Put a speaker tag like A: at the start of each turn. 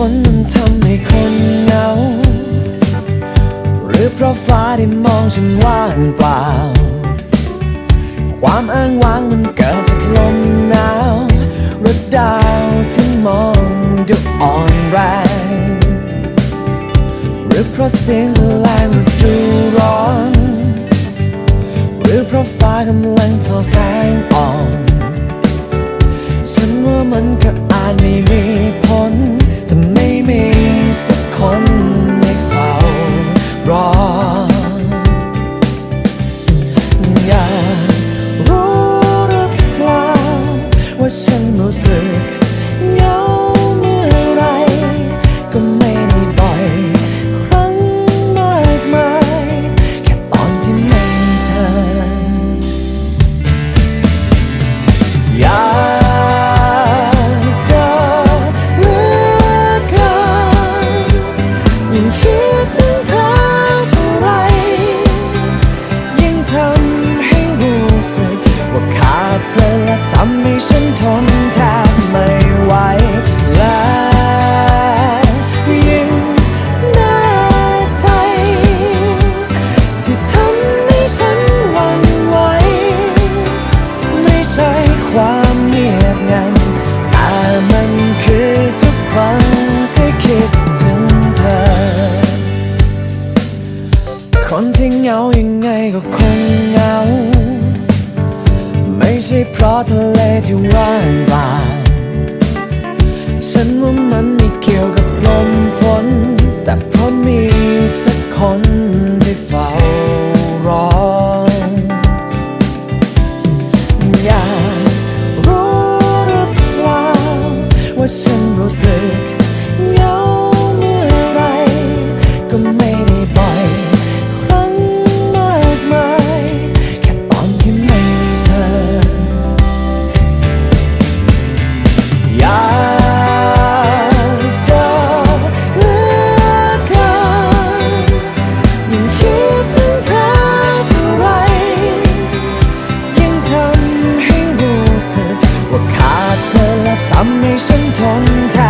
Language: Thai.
A: ฝนมันทำให้คนเหงา หรือเพราะฟ้าได้มองฉันว่างเปล่า ความอ้างว้างมันเกิดจากลมหนาวหรือดาวที่มองดูอ่อนแรง หรือเพราะเสียงแรงฤดูร้อน หรือเพราะฟ้ากำลังทอแสงอ่อน ฉันว่ามันก็ i'm 渗透